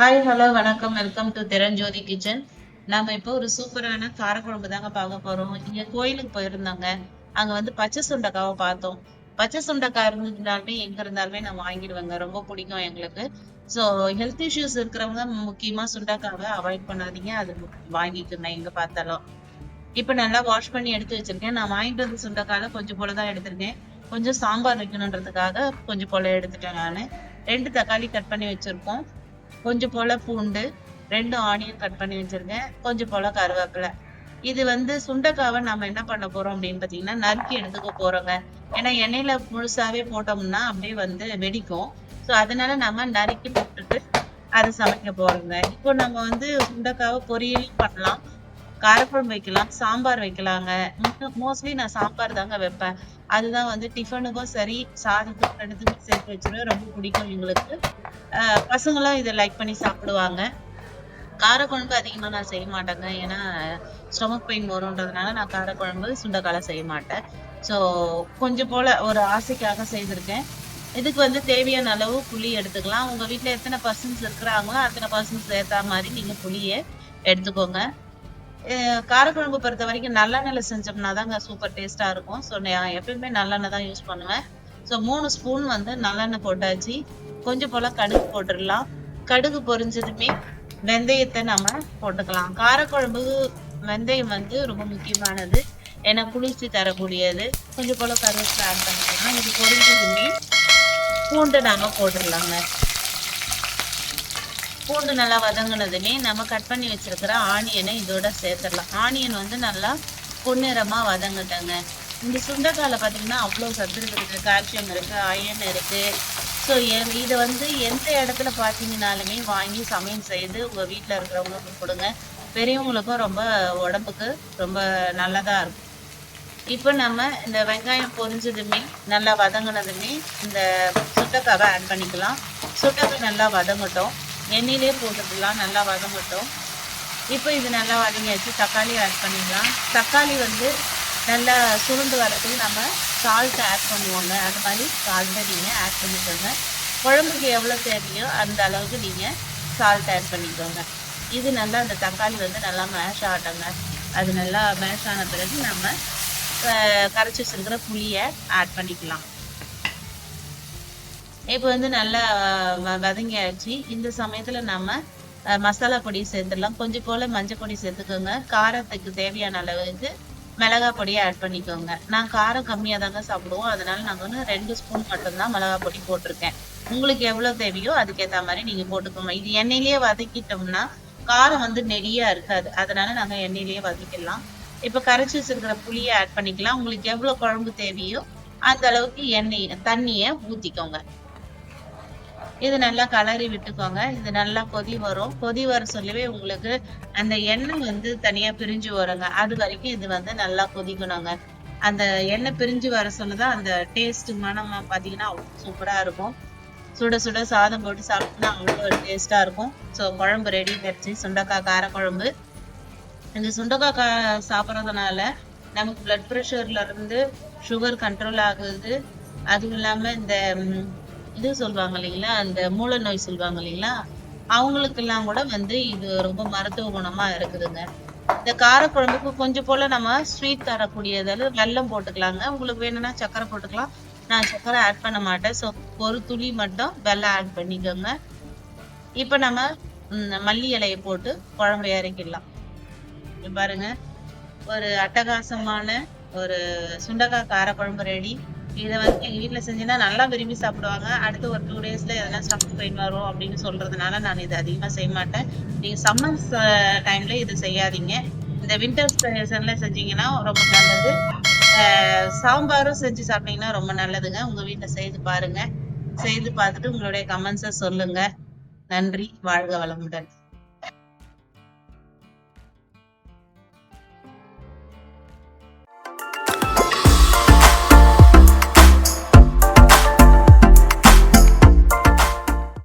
Hi hello வணக்கம். Welcome to Thiranjothi kitchen நாம இப்போ ஒரு சூப்பரான காரக்குழம்பு தாங்க பார்க்க போறோம். இங்க கோயிலுக்கு போயிருந்தாங்க. அங்க வந்து பச்சை சுண்டக்காவை பார்த்தோம். பச்சை சுண்டக்காய் இருந்ததுனாலுமே எங்க இருந்தாலுமே நான் வாங்கிடுவேங்க. ரொம்ப பிடிக்கும் எங்களுக்கு. ஸோ ஹெல்த் இஷ்யூஸ் இருக்கிறவங்க முக்கியமா சுண்டக்காவை அவாய்ட் பண்ணாதீங்க. அது வாங்கிக்கணும் எங்க பார்த்தாலும். இப்போ நல்லா வாஷ் பண்ணி எடுத்து வச்சிருக்கேன். நான் வாங்கிட்டு வந்த சுண்டக்காவை கொஞ்சம் போல தான் எடுத்திருக்கேன். கொஞ்சம் சாம்பார் வைக்கணுன்றதுக்காக கொஞ்சம் போல எடுத்துட்டேன் நான். ரெண்டு தக்காளி கட் பண்ணி வச்சிருக்கோம். கொஞ்சம் போல பூண்டு ரெண்டு ஆனியன் கட் பண்ணி வச்சிருக்கேன். கொஞ்சம் போல கருவேப்பிலை. இது வந்து சுண்டைக்காவை நம்ம என்ன பண்ண போறோம் அப்படின்னு பாத்தீங்கன்னா நறுக்கி எடுத்துக்க போறோங்க. ஏன்னா எண்ணெயில முழுசாவே போட்டோம்னா அப்படியே வந்து வெடிக்கும். ஸோ அதனால நம்ம நறுக்கி போட்டுட்டு அதை சமைக்க போறோங்க. இப்போ நம்ம வந்து சுண்டைக்காவை பொரியலும் பண்ணலாம். காரக்குழம்பு வைக்கலாம் சாம்பார் வைக்கலாங்க. மோஸ்ட்லி நான் சாம்பார் தாங்க வைப்பேன். அதுதான் வந்து டிஃபனுக்கும் சரி சாதத்துக்கும் ரெண்டுத்துக்கும் சேர்த்து வச்சிருவேன். ரொம்ப பிடிக்கும் எங்களுக்கு. பசங்களும் இதை லைக் பண்ணி சாப்பிடுவாங்க. காரக்குழம்பு அதிகமாக நான் செய்ய மாட்டேங்க. ஏன்னா ஸ்டொமக் பெயின் வரும்ன்றதுனால நான் காரக்குழம்பு சுண்டைக்காலை செய்ய மாட்டேன். ஸோ கொஞ்சம் போல ஒரு ஆசைக்காக செய்திருக்கேன். இதுக்கு வந்து தேவையான அளவு புளி எடுத்துக்கலாம். உங்கள் வீட்டில் எத்தனை பர்சன்ஸ் இருக்கிறாங்களோ அத்தனை பர்சன்ஸ் ஏற்ற மாதிரி நீங்கள் புளியை எடுத்துக்கோங்க. காரக்குழம்பு பொறுத்த வரைக்கும் நல்லெண்ணெயில் செஞ்சோம்னா தாங்க சூப்பர் டேஸ்டா இருக்கும். ஸோ நான் எப்பயுமே நல்லெண்ணெய் தான் யூஸ் பண்ணுவேன். ஸோ மூணு ஸ்பூன் வந்து நல்லெண்ணெய் போட்டாச்சு. கொஞ்சம் போல கடுகு போட்டுடலாம். கடுகு பொரிஞ்சதுமே வெந்தயத்தை நம்ம போட்டுக்கலாம். காரக்குழம்பு வெந்தயம் வந்து ரொம்ப முக்கியமானது. ஏன்னா குளிர்ச்சி தரக்கூடியது. கொஞ்சம் போல கருவேப்பிலை ஆட் பண்ணிக்கலாம். இது பொரிஞ்சதுமே பூண்டு நாங்கள் போட்டுடலாங்க. பூண்டு நல்லா வதங்கினதுமே நம்ம கட் பண்ணி வச்சுருக்கிற ஆனியனை இதோட சேர்த்துடலாம். ஆனியன் வந்து நல்லா பொன்னிறமாக வதங்கட்டங்க. இந்த சுண்டைக்கால பார்த்திங்கன்னா அவ்வளோ சத்து இருக்குது. கால்சியம் இருக்குது அயன் இருக்குது ஸோ இதை வந்து எந்த இடத்துல பார்த்தீங்கனாலுமே வாங்கி சமையல் செய்து உங்கள் வீட்டில் இருக்கிறவங்களுக்கு கொடுங்க. பெரியவங்களுக்கும் ரொம்ப உடம்புக்கு ரொம்ப நல்லதாக இருக்கும். இப்போ நம்ம இந்த வெங்காயம் பொரிஞ்சதுமே நல்லா வதங்கினதுமே இந்த சுட்டக்காவை ஆட் பண்ணிக்கலாம். சுட்டக்காய் நல்லா வதங்கட்டும். எண்ணெயிலே போட்டுக்கலாம் நல்லா வதங்கட்டும். இப்போ இது நல்லா வதங்கியாச்சு. தக்காளி ஆட் பண்ணிடலாம். தக்காளி வந்து நல்லா சுருண்டு வரதுக்கு நம்ம சால்ட்டை ஆட் பண்ணுவோங்க. அது மாதிரி சால்ட்டை நீங்கள் ஆட் பண்ணிக்கோங்க. குழம்புக்கு எவ்வளோ தேவையோ அந்த அளவுக்கு நீங்கள் சால்ட் ஆட் பண்ணிக்கோங்க. இது நல்லா அந்த தக்காளி வந்து நல்லா மேஷ் ஆகட்டோங்க. அது நல்லா மேஷ் ஆன பிறகு நம்ம கரைச்சி வச்சுருக்கிற புளியை ஆட் பண்ணிக்கலாம். இப்போ வந்து நல்லா வதங்கி ஆயிடுச்சு இந்த சமயத்துல நம்ம மசாலா பொடி சேர்த்துடலாம். கொஞ்சம் போல மஞ்சள் பொடி சேர்த்துக்கோங்க. காரத்துக்கு தேவையான அளவுக்கு மிளகா பொடியை ஆட் பண்ணிக்கோங்க. நான் காரம் கம்மியாக தாங்க சாப்பிடுவோம். அதனால நாங்கள் வந்து ரெண்டு ஸ்பூன் மட்டும்தான் மிளகா பொடி போட்டிருக்கேன். உங்களுக்கு எவ்வளோ தேவையோ அதுக்கேற்ற மாதிரி நீங்கள் போட்டுக்கோங்க. இது எண்ணெயிலேயே வதக்கிட்டோம்னா காரம் வந்து நெடியா இருக்காது. அதனால நாங்கள் எண்ணெயிலேயே வதக்கிடலாம். இப்போ கரைச்சி வச்சிருக்கிற புளியை ஆட் பண்ணிக்கலாம். உங்களுக்கு எவ்வளோ குழம்பு தேவையோ அந்த அளவுக்கு எண்ணெய் தண்ணியை ஊற்றிக்கோங்க இது நல்லா கலரி விட்டுக்கோங்க. இது நல்லா கொதி வரும். கொதி வர சொல்லவே உங்களுக்கு அந்த எண்ணெய் வந்து தனியா பிரிஞ்சு வருங்க. அது வரைக்கும் இது வந்து நல்லா கொதிக்கணுங்க. அந்த எண்ணெய் பிரிஞ்சு வர சொல்லதான் அந்த டேஸ்ட் மனம் பார்த்தீங்கன்னா அவ்வளோ சூப்பராக இருக்கும். சுட சுட சாதம் போட்டு சாப்பிட்டோம்னா அவ்வளோ ஒரு டேஸ்ட்டாக இருக்கும். ஸோ குழம்பு ரெடி ஆயிடுச்சு. சுண்டக்காய் கார குழம்பு இந்த சுண்டக்காய் கா சாப்பிட்றதுனால நமக்கு பிளட் ப்ரெஷர்ல இருந்து சுகர் கண்ட்ரோல் ஆகுது. அதுவும் இல்லாமல் இந்த இது சொல்லுவாங்க இல்லைங்களா? அந்த மூல நோய் சொல்லுவாங்க இல்லைங்களா? அவங்களுக்கெல்லாம் கூட வந்து இது ரொம்ப மருத்துவ குணமா இருக்குதுங்க. இந்த காரக்குழம்புக்கு கொஞ்சம் போல நம்ம ஸ்வீட் தரக்கூடியதால வெல்லம் போட்டுக்கலாங்க. உங்களுக்கு வேணும்னா சக்கரை போட்டுக்கலாம். நான் சக்கரை ஆட் பண்ண மாட்டேன். ஸோ ஒரு துளி மட்டும் வெல்லம் ஆட் பண்ணிக்கோங்க. இப்போ நம்ம மல்லி இலையை போட்டு குழம்பு இறக்கிடலாம். பாருங்க. ஒரு அட்டகாசமான ஒரு சுண்டக்காய் காரக்குழம்பு ரெடி இதை வந்து எங்கள் வீட்டில் செஞ்சேன்னா நல்லா விரும்பி சாப்பிடுவாங்க. அடுத்து ஒரு டூ டேஸில் எதனா ஸ்டமக் பெயின் வரும் அப்படின்னு சொல்கிறதுனால நான் இதை அதிகமாக செய்ய மாட்டேன். நீங்கள் சம்மர்ஸ் டைமில் இது செய்யாதீங்க. இந்த வின்டர் சீசனில் செஞ்சீங்கன்னா ரொம்ப நல்லது. சாம்பாரும் செஞ்சு சாப்பிட்டீங்கன்னா ரொம்ப நல்லதுங்க. உங்கள் வீட்டில் செய்து பாருங்கள் செய்து பார்த்துட்டு உங்களுடைய கமெண்ட்ஸை சொல்லுங்கள் நன்றி. வாழ்க வளமுடன்.